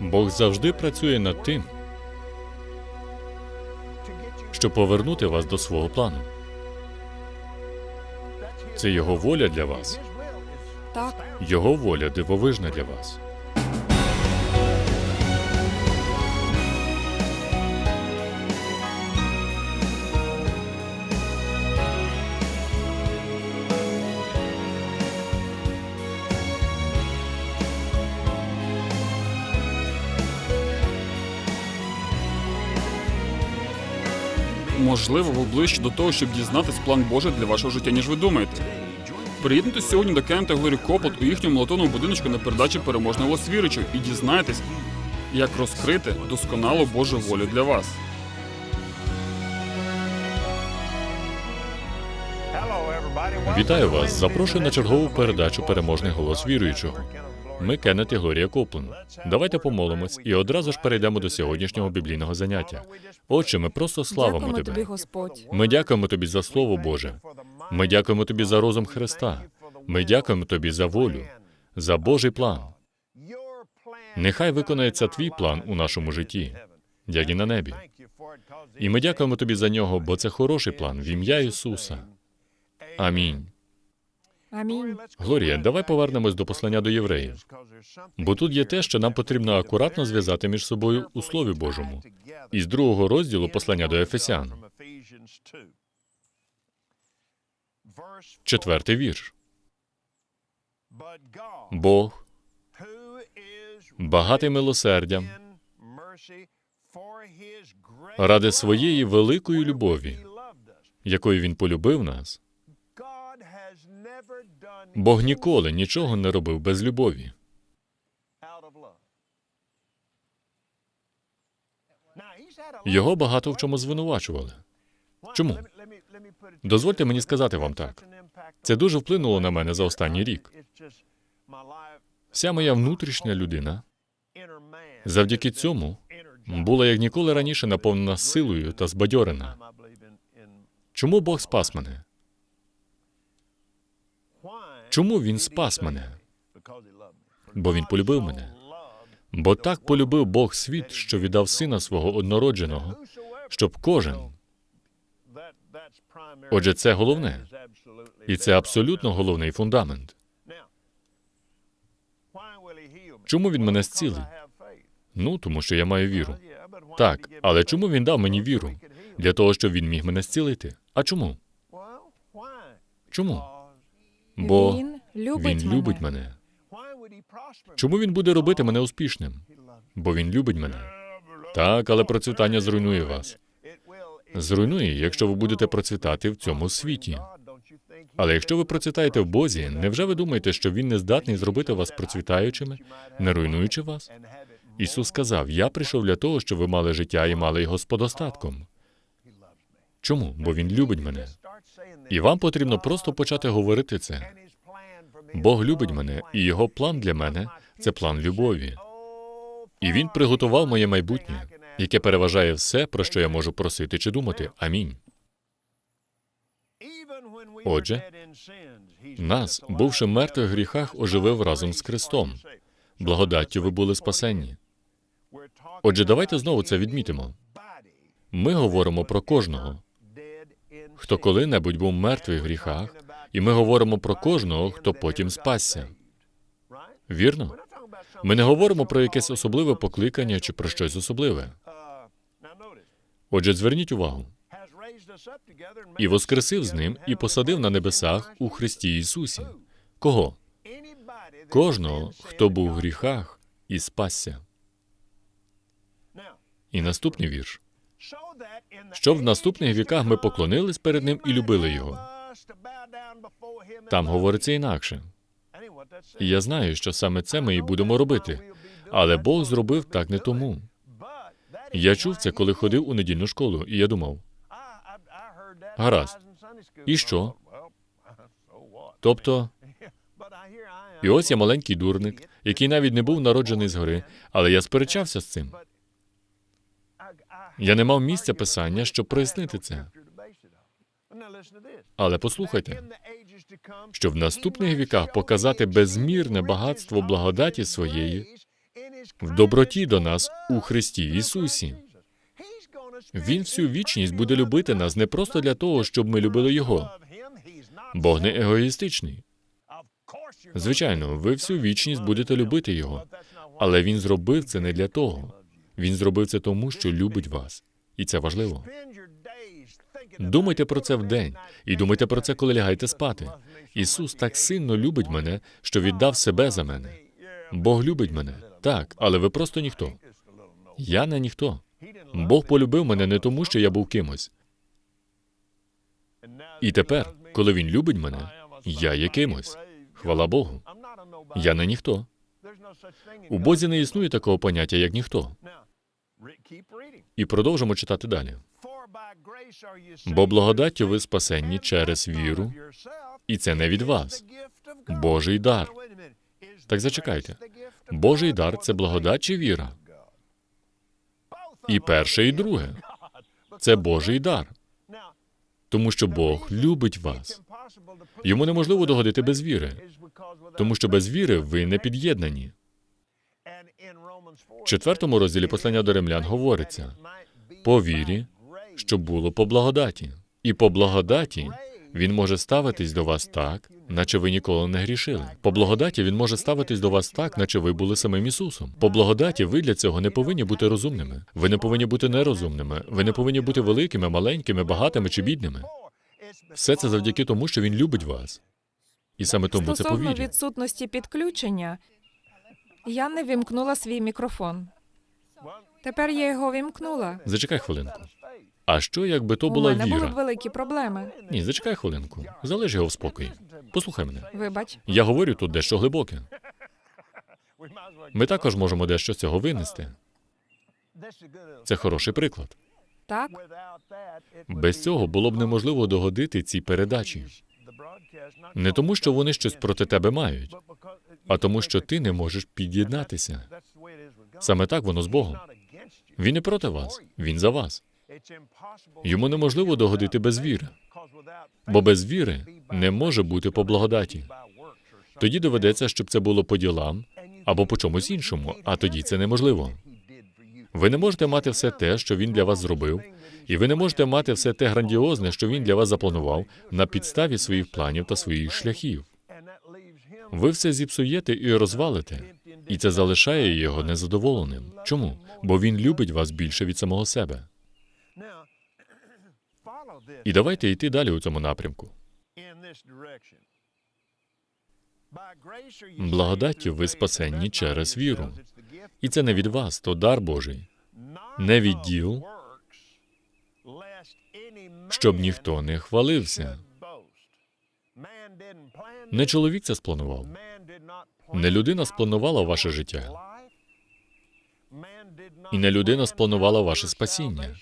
Бог завжди працює над тим, щоб повернути вас до свого плану. Це його воля для вас. Так, Його воля дивовижна для вас. Можливо, ви ближче до того, щоб дізнатись план Божий для вашого життя, ніж ви думаєте. Приєднуйтесь сьогодні до Кента Глорі Копот у їхньому молотовному будиночку на передачі переможний голос віручів і дізнайтесь, як розкрити досконалу Божу волю для вас. Вітаю вас! Запрошую на чергову передачу Переможний голос віруючого. Ми Кеннет і Глорія Коплен. Давайте помолимось і одразу ж перейдемо до сьогоднішнього біблійного заняття. Отче, ми просто славимо дякуємо тобі, тебе. Господь. Ми дякуємо тобі за Слово Боже. Ми дякуємо тобі за розум Христа. Ми дякуємо тобі за волю, за Божий план. Нехай виконається твій план у нашому житті, як і на небі. І ми дякуємо тобі за нього, бо це хороший план в ім'я Ісуса. Амінь. Амінь. Глорія, давай повернемось до послання до євреїв. Бо тут є те, що нам потрібно акуратно зв'язати між собою у Слові Божому. Із другого розділу послання до Ефесян, четвертий вірш. Бог, багатий милосердям, ради своєї великої любові, якою він полюбив нас, Бог ніколи нічого не робив без любові. Його багато в чому звинувачували. Чому? Дозвольте мені сказати вам так. Це дуже вплинуло на мене за останній рік. Вся моя внутрішня людина завдяки цьому була як ніколи раніше наповнена силою та збадьорена. Чому Бог спас мене? Чому він спас мене? Бо він полюбив мене. Бо так полюбив Бог світ, що віддав сина свого однородженого, щоб кожен. Отже, це головне. І це абсолютно головний фундамент. Чому він мене зцілив? Ну, тому що я маю віру. Так, але чому він дав мені віру? Для того, щоб він міг мене зцілити. А чому? Чому? Бо він любить він мене. мене. Чому він буде робити мене успішним? Бо він любить мене. Так, але процвітання зруйнує вас. Зруйнує, якщо ви будете процвітати в цьому світі. Але якщо ви процвітаєте в Бозі, невже ви думаєте, що він не здатний зробити вас процвітаючими, не руйнуючи вас? Ісус сказав: Я прийшов для того, щоб ви мали життя і мали його з подостатком. Чому? Бо він любить мене. І вам потрібно просто почати говорити це. Бог любить мене, і його план для мене це план любові. І він приготував моє майбутнє, яке переважає все, про що я можу просити чи думати. Амінь. Отже, Нас, бувши в мертвих гріхах, оживив разом з Христом. Благодаттю ви були спасенні. Отже, давайте знову це відмітимо. Ми говоримо про кожного, хто коли-небудь був мертвий в гріхах, і ми говоримо про кожного, хто потім спасся. Вірно? Ми не говоримо про якесь особливе покликання чи про щось особливе. Отже, зверніть увагу. І воскресив з ним, і посадив на небесах у Христі Ісусі. Кого? Кожного, хто був в гріхах і спасся. І наступний вірш. Щоб в наступних віках ми поклонились перед ним і любили його. Там говориться інакше. І я знаю, що саме це ми і будемо робити. Але Бог зробив так не тому. Я чув це, коли ходив у недільну школу, і я думав, Гаразд. І що? тобто, і ось я маленький дурник, який навіть не був народжений згори, але я сперечався з цим. Я не мав місця писання, щоб прояснити це. Але послухайте, щоб в наступних віках показати безмірне багатство благодаті своєї в доброті до нас у Христі Ісусі. Він всю вічність буде любити нас не просто для того, щоб ми любили Його. Бог не егоїстичний. Звичайно, ви всю вічність будете любити Його, але Він зробив це не для того. Він зробив це тому, що любить вас, і це важливо. Думайте про це вдень і думайте про це, коли лягаєте спати. Ісус так сильно любить мене, що віддав себе за мене. Бог любить мене, так, але ви просто ніхто. Я не ніхто. Бог полюбив мене не тому, що я був кимось. І тепер, коли він любить мене, я є кимось. Хвала Богу. Я не ніхто. У Бозі не існує такого поняття, як ніхто. І продовжимо читати далі. Бо благодаттю ви спасенні через віру, І це не від вас. Божий дар. Так зачекайте. Божий дар це благодать чи віра? І перше, і друге. Це Божий дар. Тому що Бог любить вас. Йому неможливо догодити без віри, тому що без віри ви не під'єднані. В четвертому розділі послання до римлян говориться по вірі, що було по благодаті. І по благодаті він може ставитись до вас так, наче ви ніколи не грішили. По благодаті він може ставитись до вас так, наче ви були самим Ісусом. По благодаті ви для цього не повинні бути розумними. Ви не повинні бути нерозумними. Ви не повинні бути великими, маленькими, багатими чи бідними. Все це завдяки тому, що він любить вас. І саме тому це Стосовно повір'я. відсутності підключення, я не вімкнула свій мікрофон. Тепер я його вімкнула. Зачекай хвилинку. А що, якби то У була мене були б великі проблеми. Ні, зачекай хвилинку. Залиш його в спокій. Послухай мене. Вибач, Я говорю тут дещо глибоке. Ми також можемо дещо з цього винести. Це хороший приклад. так? Без цього було б неможливо догодити цій передачі. Не тому, що вони щось проти тебе мають, а тому, що ти не можеш під'єднатися. Саме так воно з Богом. Він не проти вас, він за вас. Йому неможливо догодити без віри, бо без віри не може бути по благодаті. Тоді доведеться, щоб це було по ділам або по чомусь іншому, а тоді це неможливо. Ви не можете мати все те, що він для вас зробив, і ви не можете мати все те грандіозне, що він для вас запланував на підставі своїх планів та своїх шляхів. Ви все зіпсуєте і розвалите, і це залишає його незадоволеним. Чому? Бо він любить вас більше від самого себе. І давайте йти далі у цьому напрямку. Благодаттю ви спасенні через віру. І це не від вас, то дар Божий. Не від діл, щоб ніхто не хвалився. Не чоловік це спланував. Не людина спланувала ваше життя. І не людина спланувала ваше спасіння.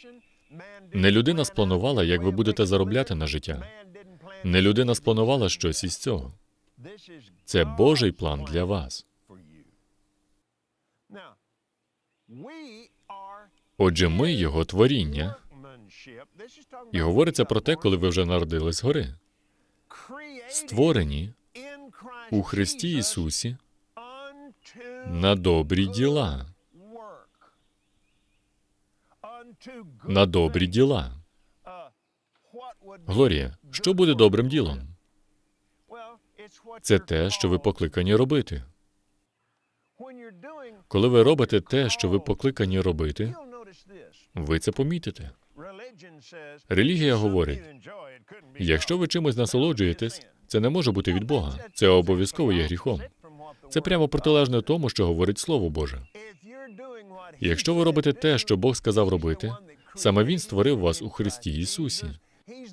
Не людина спланувала, як ви будете заробляти на життя. Не людина спланувала щось із цього. Це Божий план для вас. Отже, ми його творіння. І говориться про те, коли ви вже народились згори. Створені у Христі Ісусі на добрі діла. На добрі діла. Глорія, що буде добрим ділом? Це те, що ви покликані робити. Коли ви робите те, що ви покликані робити, ви це помітите. Релігія говорить, якщо ви чимось насолоджуєтесь, це не може бути від Бога. Це обов'язково є гріхом. Це прямо протилежне тому, що говорить Слово Боже. Якщо ви робите те, що Бог сказав робити, саме Він створив вас у Христі Ісусі,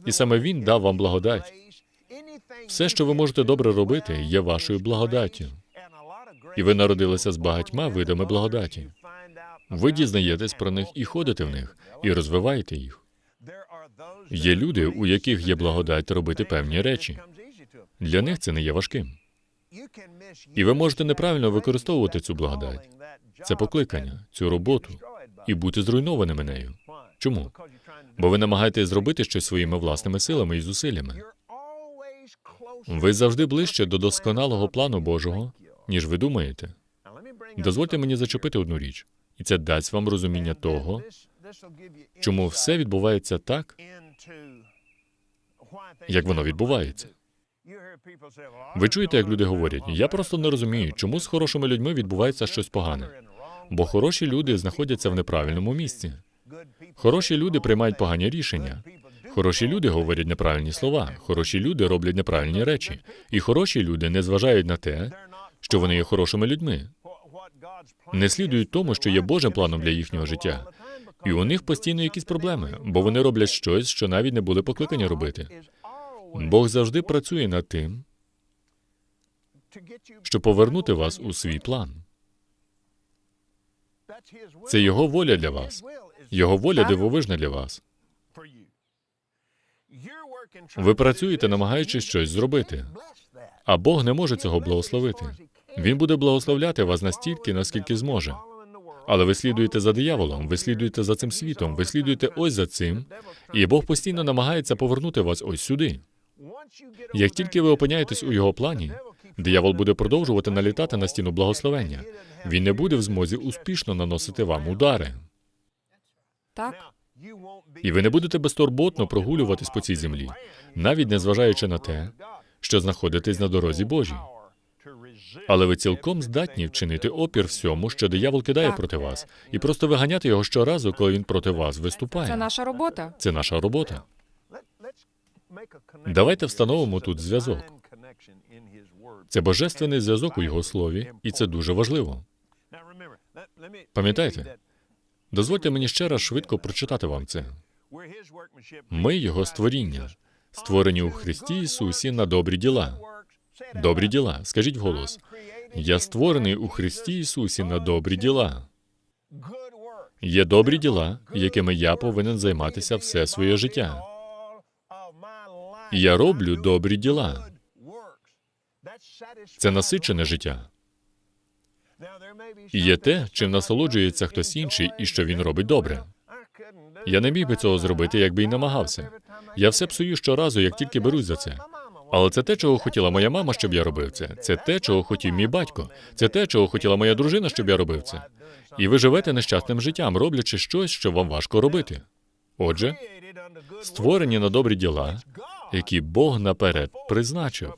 і саме Він дав вам благодать. Все, що ви можете добре робити, є вашою благодаттю. І ви народилися з багатьма видами благодаті. Ви дізнаєтесь про них і ходите в них, і розвиваєте їх. Є люди, у яких є благодать робити певні речі. Для них це не є важким. І ви можете неправильно використовувати цю благодать, це покликання, цю роботу, і бути зруйнованими нею. Чому? Бо ви намагаєтесь зробити щось своїми власними силами і зусиллями. Ви завжди ближче до досконалого плану Божого, ніж ви думаєте. Дозвольте мені зачепити одну річ, і це дасть вам розуміння того, чому все відбувається так, як воно відбувається. Ви чуєте, як люди говорять, я просто не розумію, чому з хорошими людьми відбувається щось погане. Бо хороші люди знаходяться в неправильному місці. Хороші люди приймають погані рішення. Хороші люди говорять неправильні слова. Хороші люди роблять неправильні речі. І хороші люди не зважають на те, що вони є хорошими людьми. Не слідують тому, що є Божим планом для їхнього життя. І у них постійно якісь проблеми, бо вони роблять щось, що навіть не були покликані робити. Бог завжди працює над тим, щоб повернути вас у свій план. Це його воля для вас. Його воля дивовижна для вас. Ви працюєте, намагаючись щось зробити, а Бог не може цього благословити. Він буде благословляти вас настільки, наскільки зможе. Але ви слідуєте за дияволом, ви слідуєте за цим світом, ви слідуєте ось за цим, і Бог постійно намагається повернути вас ось сюди. Як тільки ви опиняєтесь у його плані, диявол буде продовжувати налітати на стіну благословення. Він не буде в змозі успішно наносити вам удари. Так, І ви не будете безтурботно прогулюватись по цій землі, навіть не зважаючи на те, що знаходитесь на дорозі Божій. Але ви цілком здатні вчинити опір всьому, що диявол кидає Так. проти вас, і просто виганяти його щоразу, коли він проти вас виступає. це наша робота. Це наша робота. Давайте встановимо тут зв'язок. Це божественний зв'язок у його слові, і це дуже важливо. Пам'ятайте, дозвольте мені ще раз швидко прочитати вам це. Ми його створіння, створені у Христі Ісусі на добрі діла. Добрі діла. Скажіть вголос. Я створений у Христі Ісусі на добрі діла. Є добрі діла, якими я повинен займатися все своє життя. Я роблю добрі діла. Це насичене життя. Є те, чим насолоджується хтось інший, і що він робить добре. Я не міг би цього зробити, якби й намагався. Я все псую щоразу, як тільки берусь за це. Але це те, чого хотіла моя мама, щоб я робив це. Це те, чого хотів мій батько. Це те, чого хотіла моя дружина, щоб я робив це. І ви живете нещасним життям, роблячи щось, що вам важко робити. Отже, створені на добрі діла, які Бог наперед призначив.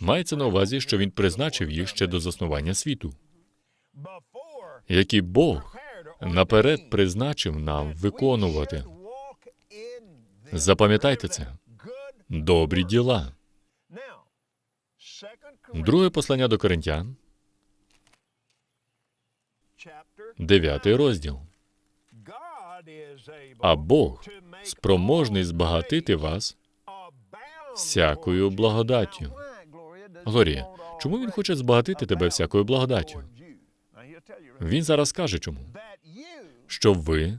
Мається на увазі, що він призначив їх ще до заснування світу, які Бог наперед призначив нам виконувати. Запам'ятайте це. Добрі діла. Друге послання до Коринтян, дев'ятий розділ. А Бог спроможний збагатити вас всякою благодаттю. Глорія, чому він хоче збагатити тебе всякою благодаттю? Він зараз скаже чому. Щоб ви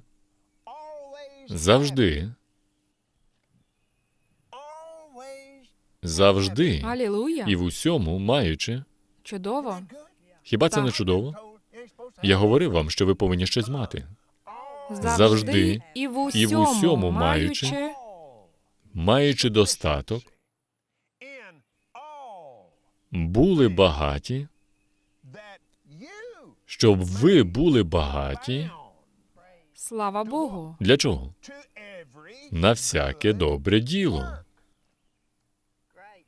завжди, завжди Алілуя. і в усьому маючи. Чудово. Хіба це не чудово? Я говорив вам, що ви повинні щось мати. Завжди, Завжди і в і в усьому, усьому маючи, Маючи достаток, були багаті, щоб ви були багаті. слава Богу. Для чого? На всяке добре діло.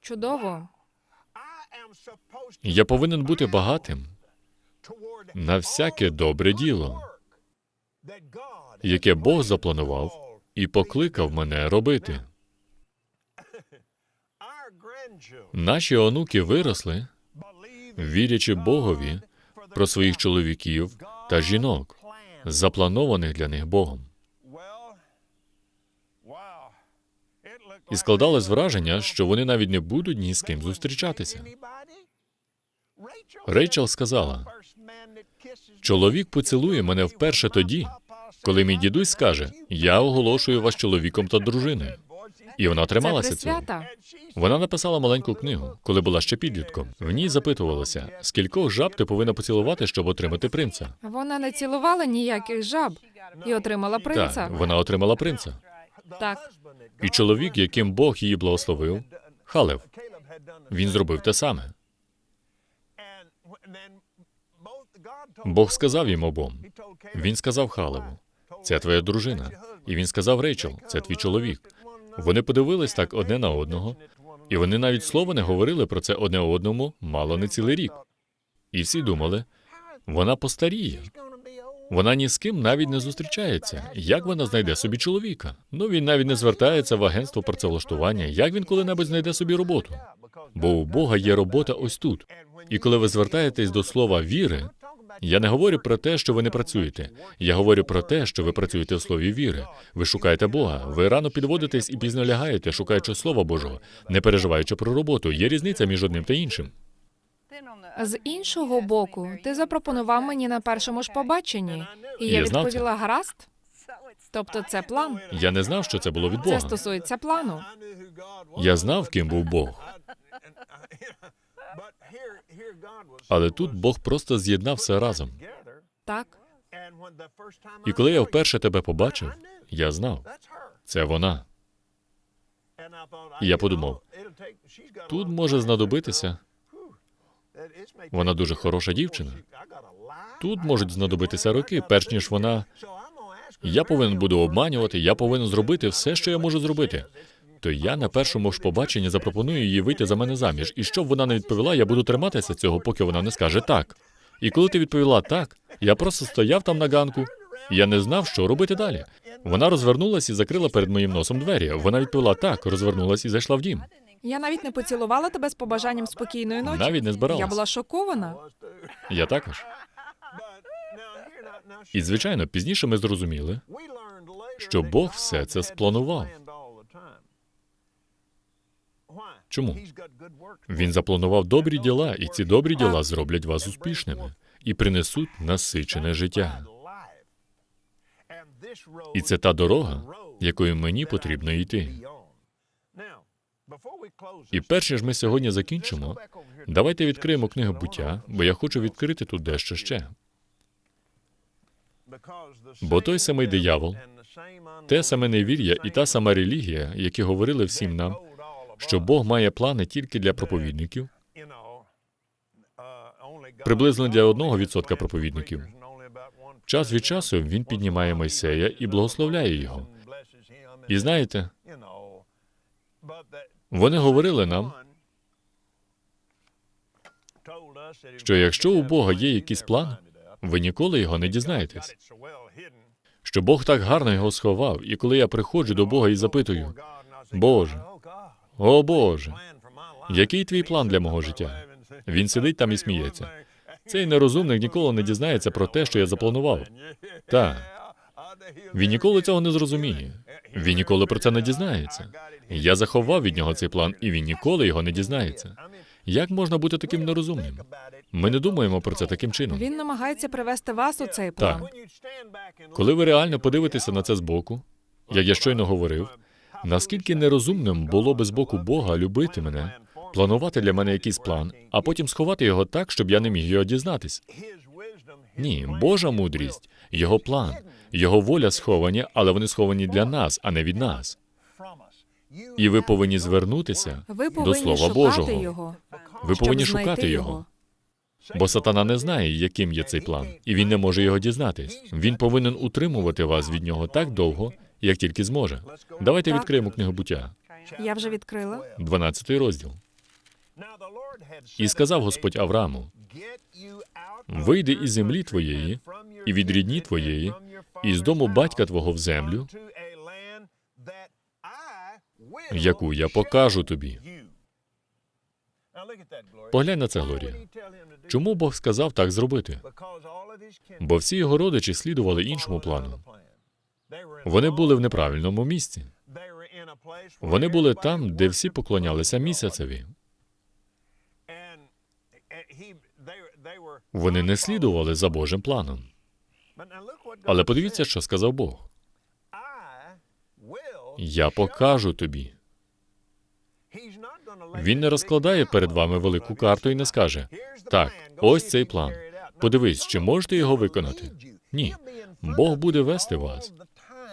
Чудово. Я повинен бути багатим на всяке добре діло, яке Бог запланував і покликав мене робити. Наші онуки виросли, вірячи Богові про своїх чоловіків та жінок, запланованих для них Богом. І складалось враження, що вони навіть не будуть ні з ким зустрічатися. Рейчел сказала: чоловік поцілує мене вперше тоді, коли мій дідусь скаже: Я оголошую вас чоловіком та дружиною. І вона трималася цього. Вона написала маленьку книгу, коли була ще підлітком. В ній запитувалося, скількох жаб ти повинна поцілувати, щоб отримати принца. Вона не цілувала ніяких жаб і отримала принца. Так, вона отримала принца. Так. І чоловік, яким Бог її благословив, Халев, він зробив те саме. Бог сказав їм обом. Він сказав Халеву, це твоя дружина. І він сказав Рейчел, це твій чоловік. Вони подивились так одне на одного, і вони навіть слова не говорили про це одне одному мало не цілий рік. І всі думали, вона постаріє. Вона ні з ким навіть не зустрічається. Як вона знайде собі чоловіка? Ну він навіть не звертається в агентство працевлаштування. Як він коли-небудь знайде собі роботу? Бо у Бога є робота ось тут. І коли ви звертаєтесь до слова віри, я не говорю про те, що ви не працюєте. Я говорю про те, що ви працюєте в слові віри. Ви шукаєте Бога. Ви рано підводитесь і пізно лягаєте, шукаючи Слова Божого, не переживаючи про роботу. Є різниця між одним та іншим. З іншого боку, ти запропонував мені на першому ж побаченні, і я Я знав це. відповіла гаразд. Тобто це план. Я не знав, що це було від Бога. Це стосується плану. Я знав, ким був Бог. Але тут Бог просто з'єднав все разом. Так, І коли я вперше тебе побачив, я знав, це вона. І я подумав, Тут може знадобитися. Вона дуже хороша дівчина. Тут можуть знадобитися роки, перш ніж вона. Я повинен буду обманювати, я повинен зробити все, що я можу зробити. То я на першому ж побаченні запропоную їй вийти за мене заміж. І щоб вона не відповіла, я буду триматися цього, поки вона не скаже так. І коли ти відповіла так, я просто стояв там на ганку. Я не знав, що робити далі. Вона розвернулась і закрила перед моїм носом двері. Вона відповіла так, розвернулась і зайшла в дім. я навіть не поцілувала тебе з побажанням спокійної ночі. Навіть не збиралась. Я була шокована. Я також. І звичайно, пізніше ми зрозуміли, що Бог все це спланував. Чому? Він запланував добрі діла, і ці добрі діла зроблять вас успішними і принесуть насичене життя. І це та дорога, якою мені потрібно йти. І перш ніж ми сьогодні закінчимо, давайте відкриємо книгу буття, бо я хочу відкрити тут дещо ще. Бо той самий диявол, Те саме невір'я і та сама релігія, які говорили всім нам, що Бог має плани тільки для проповідників, приблизно для одного відсотка проповідників. час від часу він піднімає Мойсея і благословляє його. І знаєте, вони говорили нам, що якщо у Бога є якийсь план, ви ніколи його не дізнаєтесь. Що Бог так гарно його сховав, і коли я приходжу до Бога і запитую, Боже, о Боже, який твій план для мого життя? Він сидить там і сміється. Цей нерозумник ніколи не дізнається про те, що я запланував. Так. Він ніколи цього не зрозуміє. Він ніколи про це не дізнається. Я заховав від нього цей план, і він ніколи його не дізнається. Як можна бути таким нерозумним? Ми не думаємо про це таким чином. Він намагається привести вас у цей план. Так. Коли ви реально подивитеся на це збоку, як я щойно говорив, наскільки нерозумним було би з боку Бога любити мене, планувати для мене якийсь план, а потім сховати його так, щоб я не міг його дізнатись. Ні, Божа мудрість, його план, його воля сховані, але вони сховані для нас, а не від нас. І ви повинні звернутися Ви до Слова Божого. його. Ви повинні шукати його. Бо сатана не знає, яким є цей план, і він не може його дізнатись. Він повинен утримувати вас від нього так довго, як тільки зможе. Давайте відкриємо книгу буття, Я вже відкрила. 12 розділ. І сказав Господь Аврааму: Вийди із землі твоєї, і від рідні твоєї, і з дому батька твого в землю, яку я покажу тобі. Поглянь на це, Глорія. Чому Бог сказав так зробити? Бо всі його родичі слідували іншому плану. Вони були в неправильному місці. Вони були там, де всі поклонялися місяцеві. Вони не слідували за Божим планом. Але подивіться, що сказав Бог. Я покажу тобі. Він не розкладає перед вами велику карту і не скаже: так, ось цей план. Подивись, чи можете його виконати? Ні. Бог буде вести вас.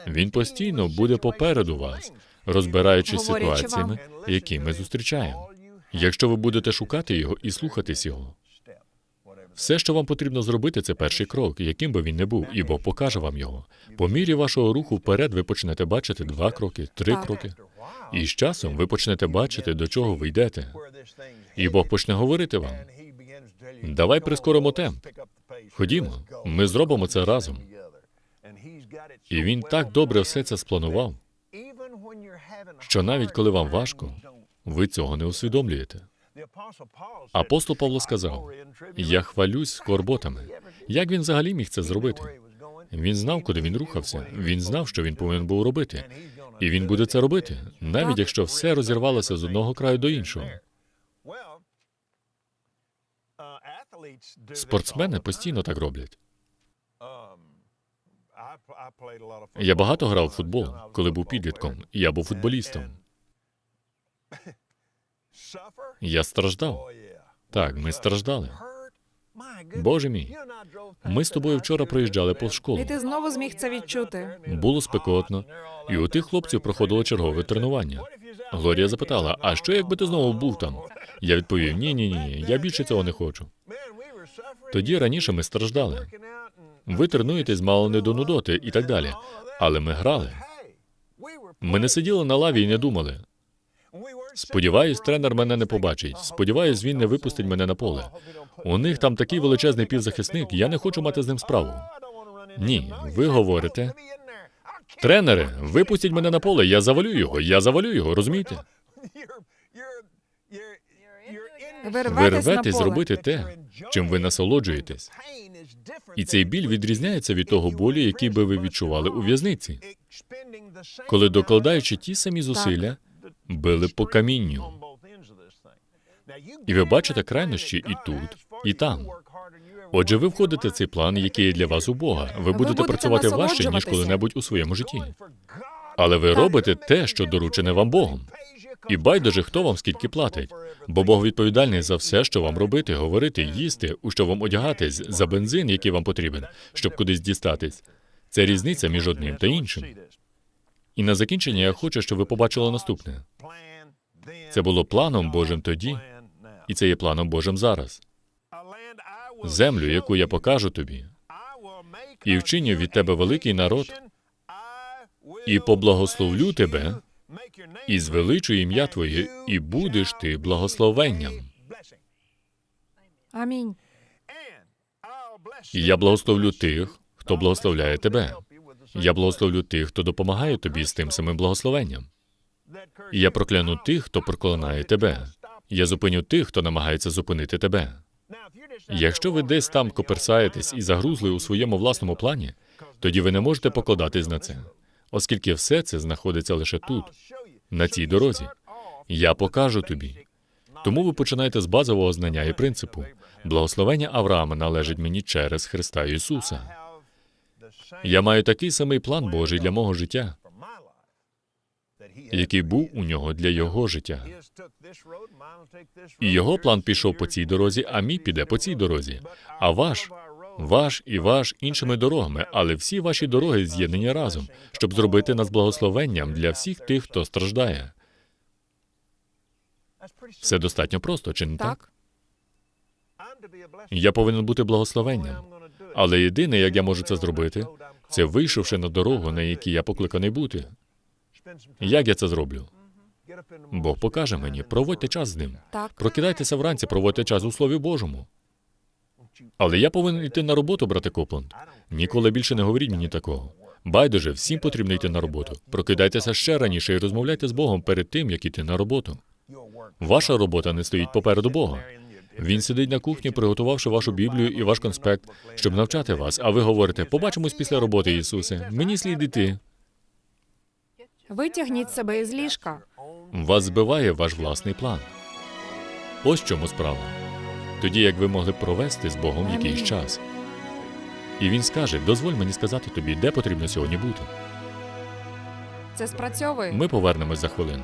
Він постійно буде попереду вас, розбираючись з ситуаціями, які ми зустрічаємо. Якщо ви будете шукати його і слухатись його, Все, що вам потрібно зробити, це перший крок, яким би він не був, і Бог покаже вам його. По мірі вашого руху вперед ви почнете бачити два кроки, три кроки. І з часом ви почнете бачити, до чого ви йдете. І Бог почне говорити вам. Давай прискоримо темп. Ходімо, ми зробимо це разом. І він так добре все це спланував, що навіть коли вам важко, ви цього не усвідомлюєте. Апостол Павло сказав: Я хвалюсь скорботами. Як він взагалі міг це зробити? Він знав, куди він рухався. Він знав, що він повинен був робити. І він буде це робити, навіть якщо все розірвалося з одного краю до іншого. Спортсмени постійно так роблять. Я багато грав в футбол, коли був підлітком. Я був футболістом. Я страждав. Так, ми страждали. Боже мій, ми з тобою вчора проїжджали повз школу. І ти знову зміг це відчути. Було спекотно, і у тих хлопців проходило чергове тренування. Глорія запитала: а що, якби ти знову був там? Я відповів: ні, ні, ні, я більше цього не хочу. Тоді раніше ми страждали. Ви тренуєтесь мало не до нудоти і так далі. Але ми грали. Ми не сиділи на лаві і не думали. Сподіваюсь, тренер мене не побачить. Сподіваюсь, він не випустить мене на поле. У них там такий величезний півзахисник, я не хочу мати з ним справу. Ні, ви говорите. Тренери, випустіть мене на поле, я завалю його, я завалю його, розумієте? Ви Ви рветесь на рветесь поле. зробити те, чим ви насолоджуєтесь. І цей біль відрізняється від того болю, який би ви відчували у в'язниці, коли, докладаючи ті самі зусилля, били по камінню. І ви бачите крайнощі і тут, і там. Отже, ви входите в цей план, який є для вас у Бога. Ви будете будете працювати важче, ніж коли-небудь у своєму житті. Але ви робите те, що доручене вам Богом. І байдуже, хто вам скільки платить. Бо Бог відповідальний за все, що вам робити, говорити, їсти, у що вам одягатись, за бензин, який вам потрібен, щоб кудись дістатись. Це різниця між одним та іншим. І на закінчення я хочу, щоб ви побачили наступне. Це було планом Божим тоді, і це є планом Божим зараз. Землю, яку я покажу тобі, і вчиню від тебе великий народ, і поблагословлю тебе, і звеличу ім'я твоє, і будеш ти благословенням. Амінь. І я благословлю тих, хто благословляє тебе. Я благословлю тих, хто допомагає тобі з тим самим благословенням. І я прокляну тих, хто проклинає тебе. Я зупиню тих, хто намагається зупинити тебе. Якщо ви десь там коперсаєтесь і загрузли у своєму власному плані, тоді ви не можете покладатись на це, оскільки все це знаходиться лише тут, на цій дорозі. Я покажу тобі. Тому ви починаєте з базового знання і принципу. Благословення Авраама належить мені через Христа Ісуса. Я маю такий самий план Божий для мого життя, який був у нього для його життя. І його план пішов по цій дорозі, а мій піде по цій дорозі. А ваш, ваш і ваш іншими дорогами, але всі ваші дороги з'єднані разом, щоб зробити нас благословенням для всіх тих, хто страждає. Все достатньо просто, чи не так? Я повинен бути благословенням. Але єдине, як я можу це зробити, це вийшовши на дорогу, на якій я покликаний бути. Як я це зроблю? Бог покаже мені, проводьте час з ним. Так. Прокидайтеся вранці, проводьте час у Слові Божому. Але я повинен йти на роботу, брате Копланд. Ніколи більше не говоріть мені такого. Байдуже, всім потрібно йти на роботу. Прокидайтеся ще раніше і розмовляйте з Богом перед тим, як іти на роботу. Ваша робота не стоїть попереду Бога. Він сидить на кухні, приготувавши вашу Біблію і ваш конспект, щоб навчати вас. А ви говорите: побачимось після роботи, Ісусе. Мені слід іти. Витягніть себе із ліжка. Вас збиває ваш власний план. Ось в чому справа. Тоді як ви могли провести з Богом якийсь час. І він скаже: дозволь мені сказати тобі, де потрібно сьогодні бути. Це спрацьовує. Ми повернемось за хвилину.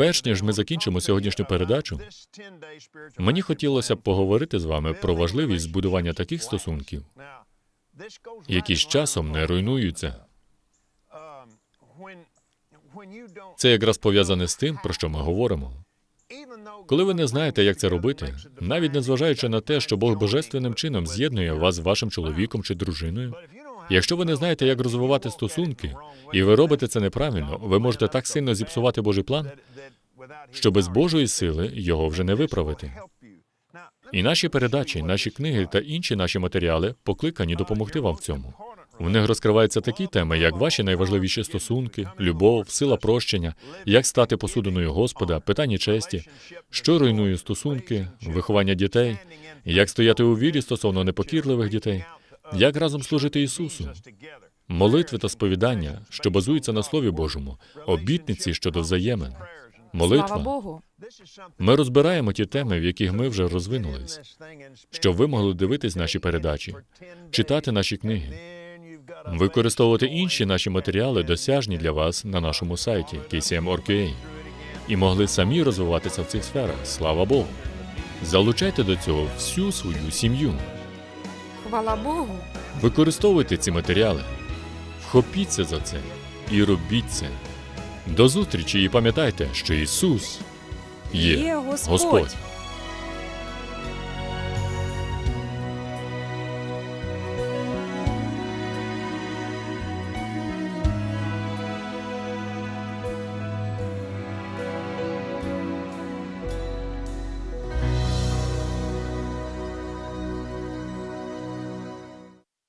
Перш ніж ми закінчимо сьогоднішню передачу, мені хотілося б поговорити з вами про важливість збудування таких стосунків, які з часом не руйнуються. Це якраз пов'язане з тим, про що ми говоримо. Коли ви не знаєте, як це робити, навіть незважаючи на те, що Бог божественним чином з'єднує вас з вашим чоловіком чи дружиною, якщо ви не знаєте, як розвивати стосунки, і ви робите це неправильно, ви можете так сильно зіпсувати Божий план, що без Божої сили його вже не виправити. І наші передачі, наші книги та інші наші матеріали покликані допомогти вам в цьому. В них розкриваються такі теми, як ваші найважливіші стосунки, любов, сила прощення, як стати посудиною Господа, питання честі, що руйнує стосунки, виховання дітей, як стояти у вірі стосовно непокірливих дітей, як разом служити Ісусу, молитви та сповідання, що базуються на Слові Божому, обітниці щодо взаємин, Слава молитва. Богу. Ми розбираємо ті теми, в яких ми вже розвинулись, щоб ви могли дивитись наші передачі, читати наші книги, використовувати інші наші матеріали, досяжні для вас на нашому сайті KCM.org.ua, і могли самі розвиватися в цих сферах. Слава Богу! Залучайте до цього всю свою сім'ю. Хвала Богу. Використовуйте ці матеріали, вхопіться за це і робіть це. До зустрічі і пам'ятайте, що Ісус є Є Господь. Господь.